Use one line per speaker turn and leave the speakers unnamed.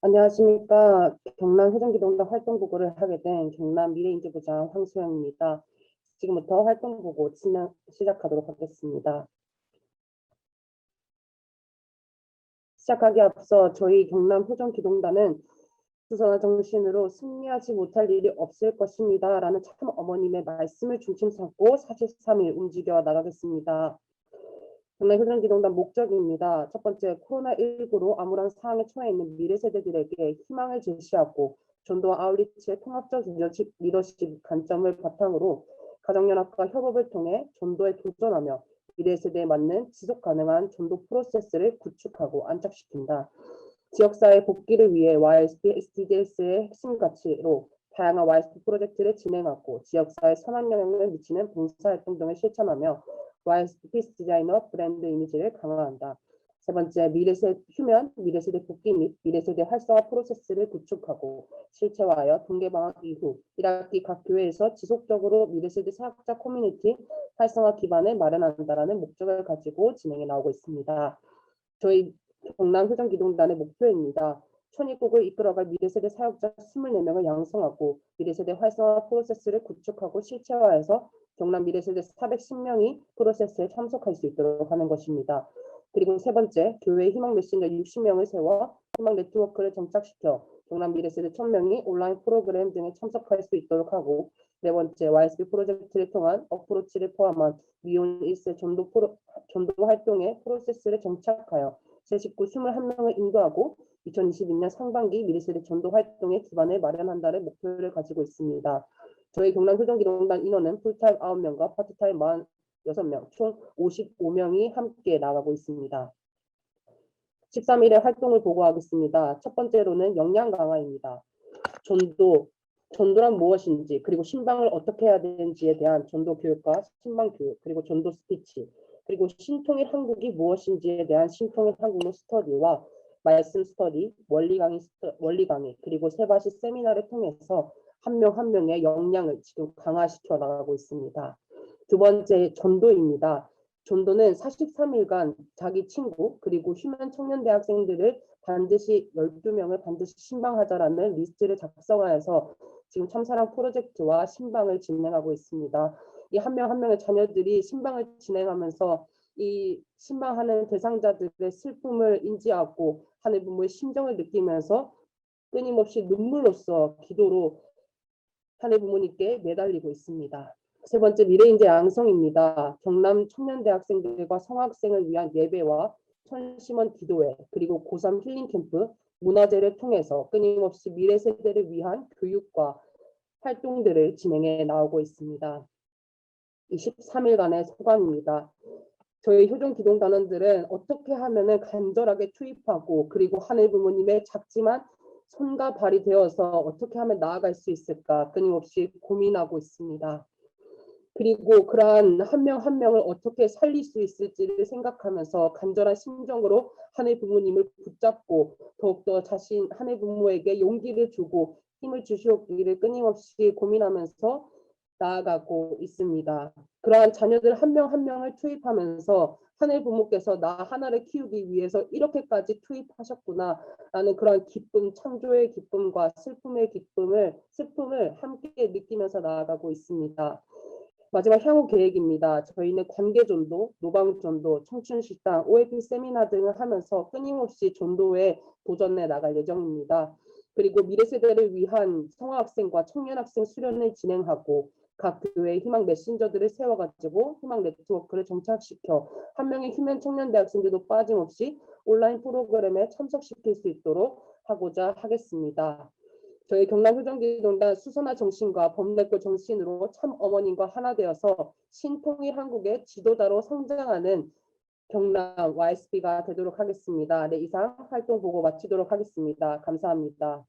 안녕하십니까. 경남 회전기동단 활동보고를 하게 된 경남 미래인재부장 황수영입니다. 지금부터 활동보고 시작하도록 하겠습니다. 시작하기 앞서 저희 경남 회전기동단은 수선화 정신으로 승리하지 못할 일이 없을 것입니다. 라는 참 어머님의 말씀을 중심 삼고 43일 움직여 나가겠습니다. 경남 회전기동단 목적입니다. 첫 번째, 코로나19로 암울한 상황에 처해 있는 미래 세대들에게 희망을 제시하고 전도와 아울리치의 통합적 리더십, 리더십 관점을 바탕으로 가정연합과 협업을 통해 전도에 도전하며 미래 세대에 맞는 지속 가능한 전도 프로세스를 구축하고 안착시킨다. 지역사회 복귀를 위해 YSP SDGs의 핵심 가치로 다양한 YSP 프로젝트를 진행하고 지역사회 선한 영향을 미치는 봉사활동 등을 실천하며 YSP 피스 디자이너 브랜드 이미지를 강화한다. 세 번째, 미래세 휴면 미래세대 복귀 및 미래세대 활성화 프로세스를 구축하고 실체화하여 동계방학 이후 1학기 각 교회에서 지속적으로 미래세대 사학자 커뮤니티 활성화 기반을 마련한다라는 목적을 가지고 진행해 나오고 있습니다. 저희 경남 회전기동단의 목표입니다. 천입국을 이끌어갈 미래세대 사역자 24명을 양성하고 미래세대 활성화 프로세스를 구축하고 실체화해서 경남 미래세대 410명이 프로세스에 참석할 수 있도록 하는 것입니다. 그리고 세 번째, 교회 희망 메신저 60명을 세워 희망 네트워크를 정착시켜 경남 미래세대 1000명이 온라인 프로그램 등에 참석할 수 있도록 하고 네 번째, YSB 프로젝트를 통한 어프로치를 포함한 미혼 1세 전도, 프로, 전도 활동의 프로세스를 정착하여 제 식구 21명을 인도하고 2022년 상반기 미래세대 전도 활동의 기반을 마련한다는 목표를 가지고 있습니다. 저희 경남 회전기동단 인원은 풀타임 9명과 파트타임 46명, 총 55명이 함께 나가고 있습니다. 13일에 활동을 보고하겠습니다. 첫 번째로는 역량 강화입니다. 전도, 전도란 무엇인지, 그리고 신방을 어떻게 해야 되는지에 대한 전도 교육과 신방 교육, 그리고 전도 스피치, 그리고 신통일 한국이 무엇인지에 대한 신통일 한국어 스터디와 말씀 스터디, 원리 강의, 원리 강의, 그리고 세바시 세미나를 통해서 한명한 명의 역량을 지금 강화시켜 나가고 있습니다. 두 번째 전도입니다. 전도는 43일간 자기 친구 그리고 휴면 청년 대학생들을 반드시 12명을 반드시 신방하자라는 리스트를 작성하여서 지금 참사랑 프로젝트와 신방을 진행하고 있습니다. 이 한 명 한 명의 자녀들이 신방을 진행하면서 이 신방하는 대상자들의 슬픔을 인지하고 하늘 부모의 심정을 느끼면서 끊임없이 눈물로써 기도로 하늘 부모님께 매달리고 있습니다. 세 번째 미래인재 양성입니다. 경남 청년대학생들과 성학생을 위한 예배와 천심원 기도회 그리고 고3 힐링 캠프 문화제를 통해서 끊임없이 미래 세대를 위한 교육과 활동들을 진행해 나오고 있습니다. 23일간의 소감입니다. 저희 효종 기동 단원들은 어떻게 하면은 간절하게 투입하고 그리고 하늘 부모님의 작지만 손과 발이 되어서 어떻게 하면 나아갈 수 있을까 끊임없이 고민하고 있습니다. 그리고 그러한 한명한 명을 어떻게 살릴 수 있을지를 생각하면서 간절한 심정으로 하늘 부모님을 붙잡고 더욱더 자신 하늘 부모에게 용기를 주고 힘을 주시옵기를 끊임없이 고민하면서 나아가고 있습니다. 그러한 자녀들 한 명 한 명을 투입하면서 하늘 부모께서 나 하나를 키우기 위해서 이렇게까지 투입하셨구나 라는 그런 기쁨, 창조의 기쁨과 슬픔의 기쁨을 슬픔을 함께 느끼면서 나아가고 있습니다. 마지막 향후 계획입니다. 저희는 관계 전도, 노방 전도, 청춘 식당, OAP 세미나 등을 하면서 끊임없이 전도에 도전해 나갈 예정입니다. 그리고 미래 세대를 위한 성화학생과 청년학생 수련을 진행하고 각 교회의 희망 메신저들을 세워가지고 희망 네트워크를 정착시켜 한 명의 휴면 청년 대학생들도 빠짐없이 온라인 프로그램에 참석시킬 수 있도록 하고자 하겠습니다. 저희 경남효정기동단 수선화 정신과 범내고 정신으로 참 어머님과 하나 되어서 신통일 한국의 지도자로 성장하는 경남 YSB가 되도록 하겠습니다. 네, 이상 활동 보고 마치도록 하겠습니다. 감사합니다.